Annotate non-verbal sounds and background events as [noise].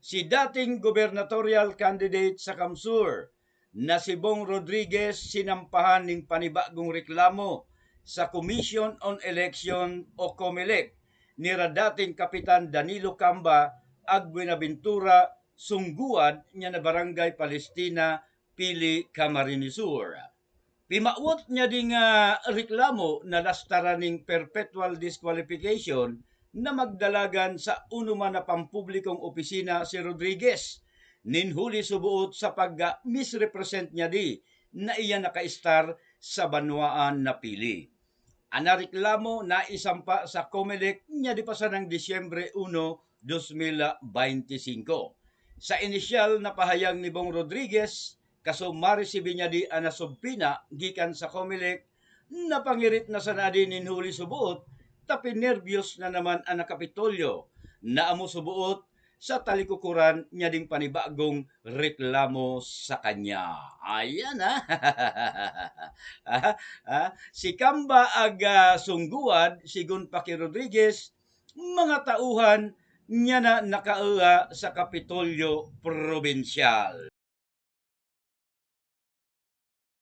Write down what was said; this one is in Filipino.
si dating gubernatorial candidate sa Kamsur na si Bong Rodriguez sinampahan ng panibagong reklamo sa Commission on Election o COMELEC ni dating Kapitan Danilo Camba ag Buenaventura sungguad niya na Barangay Palestina Pili Camarines Sur. Pimawot niya ding nga reklamo na lastaran ning perpetual disqualification na magdalagan sa uno man na pampublikong opisina si Rodriguez. Ninhuli subuot sa pag-misrepresent niya di na iya naka-star sa banwaan na pili. Ana reklamo na isampa sa COMELEC niya di pa sa ng Disyembre 1, 2025. Sa inisyal na pahayag ni Bong Rodriguez, kaso maresibi niya di anasubpina gikan sa COMELEC na sa nadin ninhuli subuot tapi nervyos na naman ang nakapitolyo na amo subuot sa talikukuran niya ding panibagong reklamo sa kanya. Ayan ha. [laughs] Ah, ah, si Kamba aga sungguad si Gunpaki Rodriguez mga tauhan niya na nakaua sa Kapitolyo Provincial.